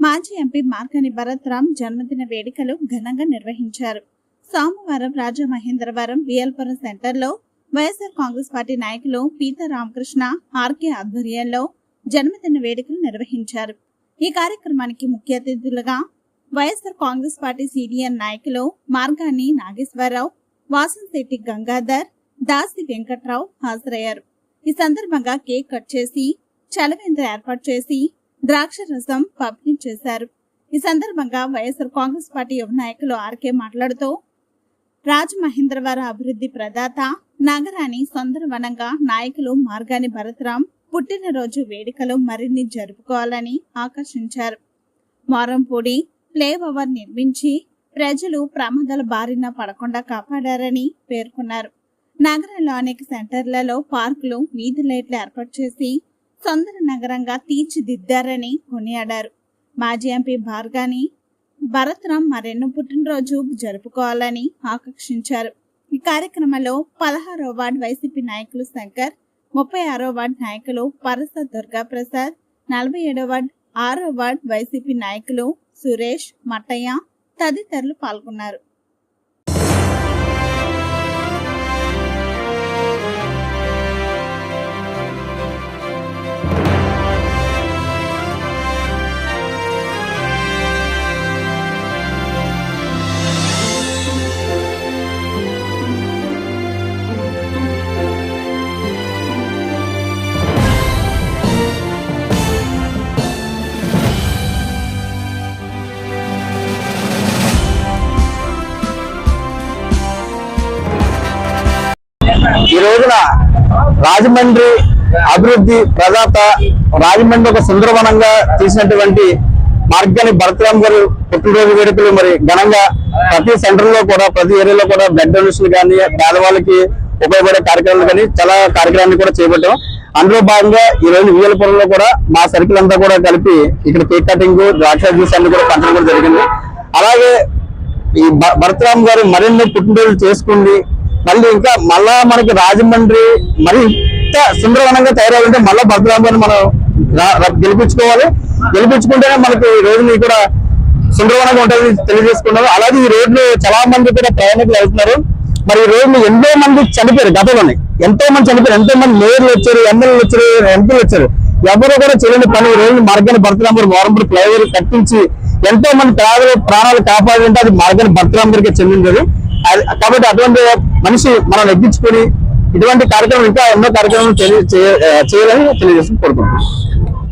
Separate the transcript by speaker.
Speaker 1: మాజీ ఎంపీ మార్కని భరత్ రామ్ జన్మదిన వేడుకలు ఘనంగా నిర్వహించారు. సోమవారం రాజమహేంద్రవరం వియల్పురం సెంటర్లో వైఎస్ఆర్ కాంగ్రెస్ పార్టీ నాయకులు పీత రామకృష్ణ ఆర్కే ఆధ్వర్యంలో జన్మదిన వేడుకలు నిర్వహించారు. ఈ కార్యక్రమానికి ముఖ్య అతిథులుగా వైఎస్ఆర్ కాంగ్రెస్ పార్టీ సీనియర్ నాయకులు మార్గాని నాగేశ్వరరావు వాసంశెట్టి గంగాధర్ దాసి వెంకట్రావు హాజరయ్యారు. ఈ సందర్భంగా కేక్ కట్ చేసి చలవేంద్ర ఏర్పాటు చేసి ద్రాక్ష రసం పంపిణీ చేశారు. ఈ సందర్భంగా వైఎస్ఆర్ కాంగ్రెస్ పార్టీ యువ నాయకులు ఆర్కే మాట్లాడుతూ రాజమహేంద్రవరం అభివృద్ధి ప్రదాత నగరాన్ని సుందరవనంగా నాయకులు మార్గాని భరతరాం పుట్టినరోజు వేడుకలు మరిన్ని జరుపుకోవాలని ఆకర్షించారు మారంపూడి ప్లే ఓవర్ నిర్మించి ప్రజలు ప్రమాదాల బారిన పడకుండా కాపాడారని పేర్కొన్నారు. నగరంలో అనేక సెంటర్లలో పార్కులు వీధి లైట్లు ఏర్పాటు చేసి సుందర నగరంగా తీర్చిదిద్దారని కొనియాడారు. మాజీ ఎంపీ భార్గాని భరత్రామ్ మరెన్నో పుట్టినరోజు జరుపుకోవాలని ఆకర్షించారు ఈ కార్యక్రమంలో పదహారో వార్డు వైసీపీ నాయకులు శంకర్ ముప్పై ఆరో వార్డు నాయకులు పరస దుర్గా ప్రసాద్ నలభై ఏడో వార్డు ఆరో వార్డు వైసీపీ నాయకులు సురేష్ మట్టయ్య తదితరులు పాల్గొన్నారు.
Speaker 2: ఈ రోజున రాజమండ్రి అభివృద్ధి ప్రదాత రాజమండ్రి ఒక సుందరవనంగా తీసినటువంటి మార్గాని భరతరామ్ గారు పుట్టినరోజు వేడుకలు మరి ఘనంగా ప్రతి సెంటర్లో కూడా ప్రతి ఏరియాలో కూడా బ్లడ్ డొనేషన్ కానీ పేదవాళ్ళకి ఉపయోగపడే కార్యక్రమాలు కానీ చాలా కార్యక్రమాన్ని కూడా చేపట్టాం. అందులో భాగంగా ఈ రోజు వియలపురంలో కూడా మా సర్కిల్ అంతా కూడా కలిపి ఇక్కడ కేక్ కటింగ్ ద్రాక్ష జ్యూస్ అన్ని కూడా పంచడం కూడా జరిగింది. అలాగే ఈ భరతరామ్ గారు మరిన్ని పుట్టినరోజులు చేసుకుంది మళ్ళీ ఇంకా మళ్ళా మనకి రాజమండ్రి మరి ఇంత సుందరవనంగా తయారవుతుంటే మళ్ళా భరతరామ్ మనం రా- గెలిపించుకోవాలి. గెలిపించుకుంటేనే మనకి ఈ రోజుని కూడా సుందరవనంగా ఉంటుంది తెలియజేసుకున్నారు. అలాగే ఈ రోడ్లు చాలా మంది కూడా ప్రయాణికులు వెళ్తున్నారు. మరి ఈ రోజు ఎంతో మంది చనిపోయారు గతంలోనే. ఎంతో మంది చనిపోయారు ఎంతో మంది మేయర్లు వచ్చారు ఎమ్మెల్యేలు వచ్చారు ఎంపీలు వచ్చారు. ఎవరు కూడా చేయని పని ఈ రోజు మార్గాన్ని భరతరామ్ వారంపూర్ ఫ్లైఓవర్ కట్టించి ఎంతో మంది ప్రాణాలు ప్రాణాలు కాపాడంటే అది మార్గాన్ని భరతరామ్ చెందింది అది- కాబట్టి అటువంటి మనిషి మనం నెగ్గించుకొని ఇటువంటి కార్యక్రమం ఇంకా ఎన్నో కార్యక్రమాలు తెలియ- చేయ- చేయాలని తెలియజేసి కోరుకుంటున్నాం.